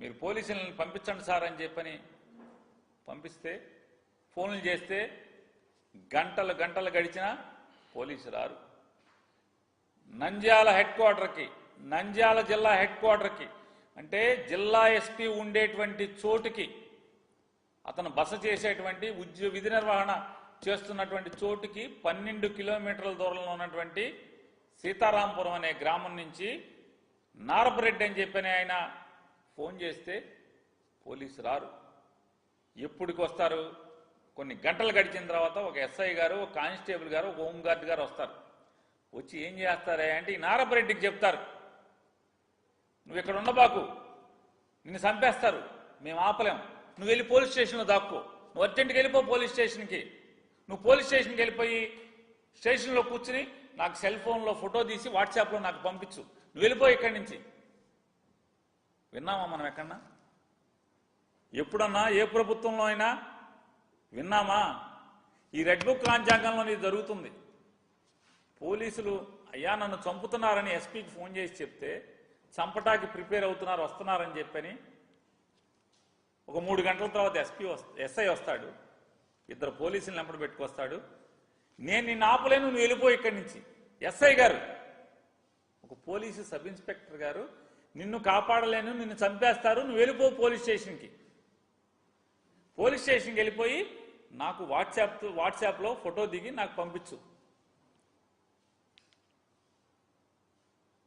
మీరు పోలీసులను పంపించండి సార్ అని చెప్పని పంపిస్తే ఫోన్లు చేస్తే గంటలు గంటలు గడిచినా పోలీసు రారు. నంద్యాల హెడ్ క్వార్టర్కి నంద్యాల జిల్లా హెడ్ క్వార్టర్కి అంటే జిల్లా ఎస్పీ ఉండేటువంటి చోటుకి అతను బస చేసేటువంటి ఉద్యోగ విధి నిర్వహణ చేస్తున్నటువంటి చోటుకి పన్నెండు కిలోమీటర్ల దూరంలో ఉన్నటువంటి సీతారాంపురం అనే గ్రామం నుంచి నారపరెడ్డి అని చెప్పిన ఆయన ఫోన్ చేస్తే పోలీసు రారు. ఎప్పటికి వస్తారు? కొన్ని గంటలు గడిచిన తర్వాత ఒక ఎస్ఐ గారు ఒక కానిస్టేబుల్ గారు ఒక హోంగార్డ్ గారు వస్తారు. వచ్చి ఏం చేస్తారే అంటే ఈ నారపరెడ్డికి చెప్తారు. నువ్వు ఇక్కడ ఉండబాకు నిన్ను చంపేస్తారు. మేము ఆపలేం. నువ్వు వెళ్ళి పోలీస్ స్టేషన్లో దాక్కో. నువ్వు అర్జెంట్కి వెళ్ళిపో పోలీస్ స్టేషన్కి. నువ్వు పోలీస్ స్టేషన్కి వెళ్ళిపోయి స్టేషన్లో కూర్చుని నాకు సెల్ ఫోన్లో ఫోటో తీసి వాట్సాప్లో నాకు పంపించు. నువ్వు వెళ్ళిపో ఇక్కడి నుంచి. విన్నామా మనం ఎక్కడన్నా? ఎప్పుడన్నా ఏ ప్రభుత్వంలో అయినా విన్నామా? ఈ రెడ్ బుక్ రాజ్యాంగంలో ఇది జరుగుతుంది. పోలీసులు అయ్యా నన్ను చంపుతున్నారని ఎస్పీకి ఫోన్ చేసి చెప్తే చంపటానికి ప్రిపేర్ అవుతున్నారు వస్తున్నారని చెప్పని ఒక మూడు గంటల తర్వాత ఎస్పీ ఎస్ఐ వస్తాడు. ఇద్దరు పోలీసులు వెంపడి పెట్టుకొస్తాడు. నేను నిన్ను ఆపలేను నువ్వు వెళ్ళిపోయి ఇక్కడి నుంచి. ఎస్ఐ గారు ఒక పోలీసు సబ్ ఇన్స్పెక్టర్ గారు నిన్ను కాపాడలేను నిన్ను చంపేస్తారు నువ్వు వెళ్ళిపో పోలీస్ స్టేషన్కి. పోలీస్ స్టేషన్కి వెళ్ళిపోయి నాకు వాట్సాప్ వాట్సాప్లో ఫోటో దిగి నాకు పంపించు.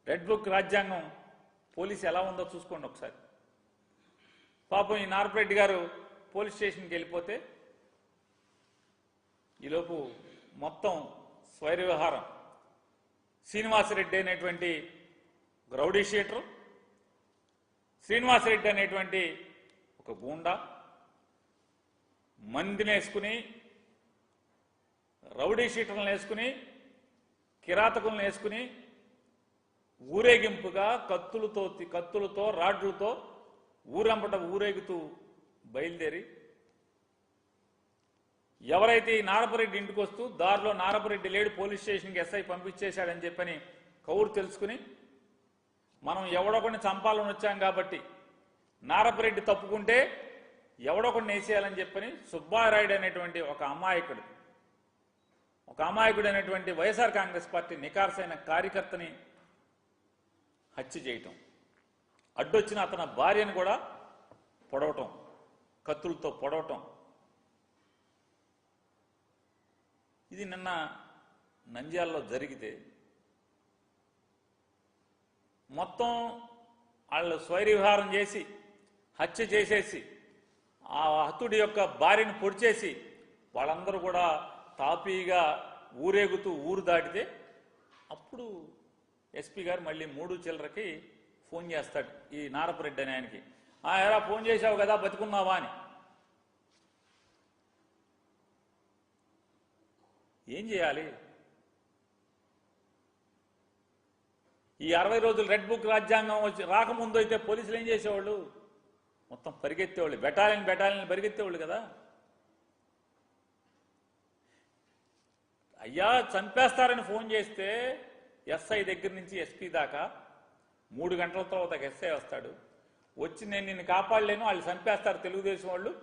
రెడ్ బుక్ రాజ్యాంగం పోలీస్ ఎలా ఉందో చూసుకోండి ఒకసారి. పాపం ఈ నారపరెడ్డి గారు పోలీస్ స్టేషన్కి వెళ్ళిపోతే ఈలోపు మొత్తం స్వైర వ్యవహారం. శ్రీనివాసరెడ్డి అనేటువంటి గ్రౌడీ షీటర్ శ్రీనివాసరెడ్డి అనేటువంటి ఒక గూండా మందిని వేసుకుని రౌడీ షీటర్లను వేసుకుని కిరాతకులను వేసుకుని ఊరేగింపుగా కత్తులతో కత్తులతో రాడ్లతో ఊరంపట ఊరేగుతూ బయలుదేరి ఎవరైతే ఈ నారపరెడ్డి ఇంటికి వస్తూ దారిలో నారపరెడ్డి లేడు పోలీస్ స్టేషన్కి ఎస్ఐ పంపించేశాడని చెప్పని కౌరు తెలుసుకుని మనం ఎవడొకడిని చంపాలని వచ్చాం కాబట్టి నారపరెడ్డి తప్పుకుంటే ఎవడొకడిని వేసేయాలని చెప్పని సుబ్బారాయుడు అనేటువంటి ఒక అమాయకుడు. ఒక అమాయకుడు అనేటువంటి వైఎస్ఆర్ కాంగ్రెస్ పార్టీ నికార్సైన కార్యకర్తని హత్య చేయటం. అడ్డొచ్చిన అతని భార్యను కూడా పొడవటం కత్తులతో పొడవటం. ఇది నిన్న నంద్యాలలో జరిగితే మొత్తం వాళ్ళు స్వైరవిహారం చేసి హత్య చేసేసి ఆ హతుడి యొక్క భార్యను పొడిచేసి వాళ్ళందరూ కూడా తాపీగా ఊరేగుతూ ఊరు దాటితే అప్పుడు ఎస్పీ గారు మళ్ళీ మూడు చిల్లరకి ఫోన్ చేస్తాడు ఈ నారపరెడ్డి అని ఆయనకి. "ఆ, ఎలా ఫోన్ చేశావు కదా బతుకున్నావా? అని. ఏం చేయాలి? ఈ అరవై రోజులు రెడ్ బుక్ రాజ్యాంగం వచ్చి రాకముందు అయితే పోలీసులు ఏం చేసేవాళ్ళు? మొత్తం పరిగెత్తేవాళ్ళు బెటాలియన్ బెటాలియన్ పరిగెత్తేవాళ్ళు కదా. అయ్యా చంపేస్తారని ఫోన్ చేస్తే ఎస్ఐ దగ్గర నుంచి ఎస్పీ దాకా మూడు గంటల తర్వాత ఒక ఎస్ఐ వస్తాడు. వచ్చి నేను నిన్ను కాపాడలేను వాళ్ళు చంపేస్తారు తెలుగుదేశం వాళ్ళు.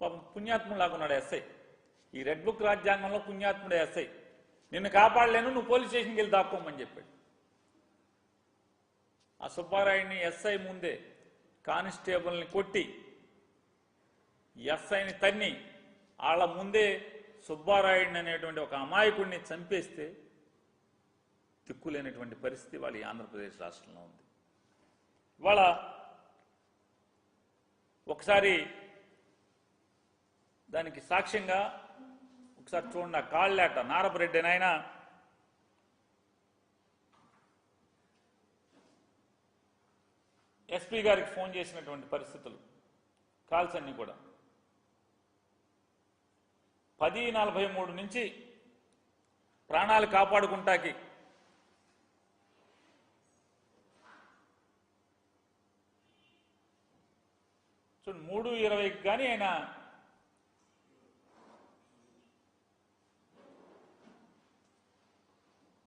పాపం పుణ్యాత్ములాగా ఉన్నాడు ఎస్ఐ. ఈ రెడ్ బుక్ రాజ్యాంగంలో పుణ్యాత్ముడు ఎస్ఐ. నిన్ను కాపాడలేను నువ్వు పోలీస్ స్టేషన్కి వెళ్ళి దాక్కోమని చెప్పాడు. ఆ సుబ్బారాయుడిని ఎస్ఐ ముందే కానిస్టేబుల్ని కొట్టి ఎస్ఐని తన్ని వాళ్ళ ముందే సుబ్బారాయుడిని అనేటువంటి ఒక అమాయకుడిని చంపేస్తే దిక్కులేనటువంటి పరిస్థితి వాళ్ళ ఈ ఆంధ్రప్రదేశ్ రాష్ట్రంలో ఉంది. ఇవాళ ఒకసారి దానికి సాక్ష్యంగా ఒకసారి చూడండి ఆ కాళ్ళేట నారపరెడ్డి నాయన ఎస్పీ గారికి ఫోన్ చేసినటువంటి పరిస్థితులు కాల్స్ అన్నీ కూడా. పది నలభై మూడు నుంచి ప్రాణాలు కాపాడుకుంటాకి చూడండి మూడు ఇరవైకి కానీ ఆయన